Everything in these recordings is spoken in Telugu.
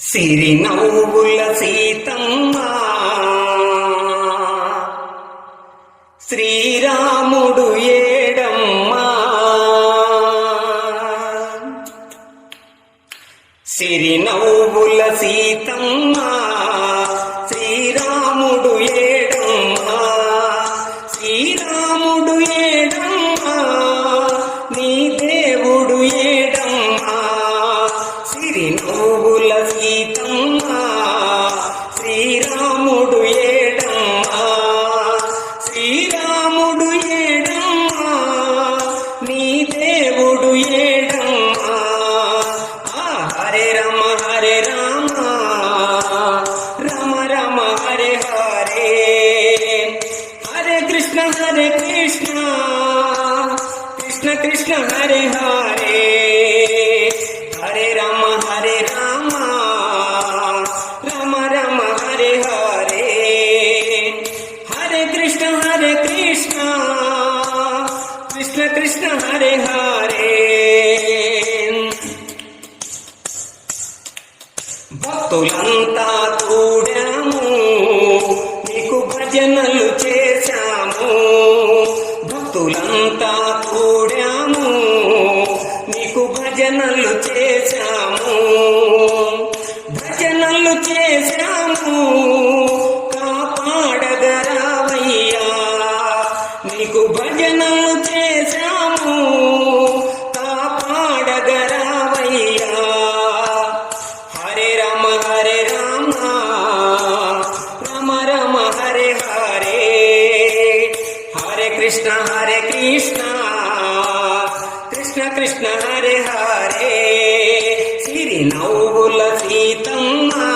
సిరినవ్వుల సీతమ్మ. శ్రీరాముడు ఏడమ్మ. సిరినవ్వుల సీతమ్మ. శ్రీరాముడు ఏడమ్మ. శ్రీరాముడు ఏడమ్మ. কৃষ্ণ হরে হরে হরে রাম হরে রাম রাম রাম, হরে হরে হরে কৃষ্ণ হরে কৃষ্ণ কৃষ্ণ কৃষ্ণ হরে হরে। భక్తులంతా కూడా భజనలు చేశాము. భజనలు చేశాము. కాపాడగరావయ్యా నీకు భజనలు చేశాము. కాపాడగరావయ్యా హరే రామ హరే రామ. రామ రామ హరే హరే. హరే కృష్ణ హరే కృష్ణ. కృష్ణ కృష్ణ హరే హరే. సిరి నవ్వుల సీతమ్మ.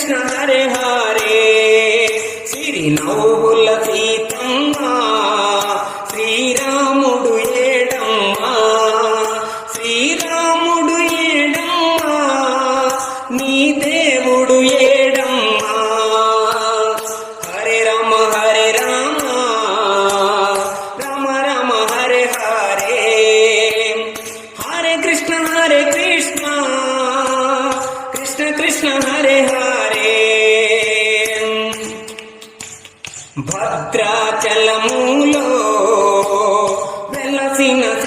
descansaré sin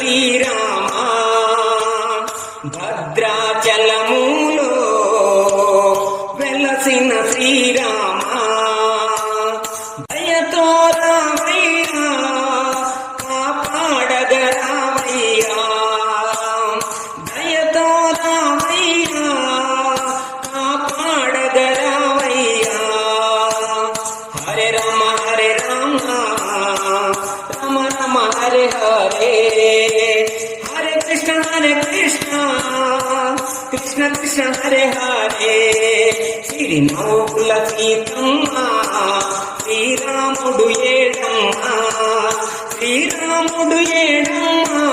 Hare Hare Krishna Hare Krishna. కృష్ణ కృష్ణ హరే హరే. శ్రీ నౌకుల సీతమ్మ శ్రీరాముడు ఏడమ్మ. శ్రీరాముడు ఏడమ్మ.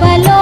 పలో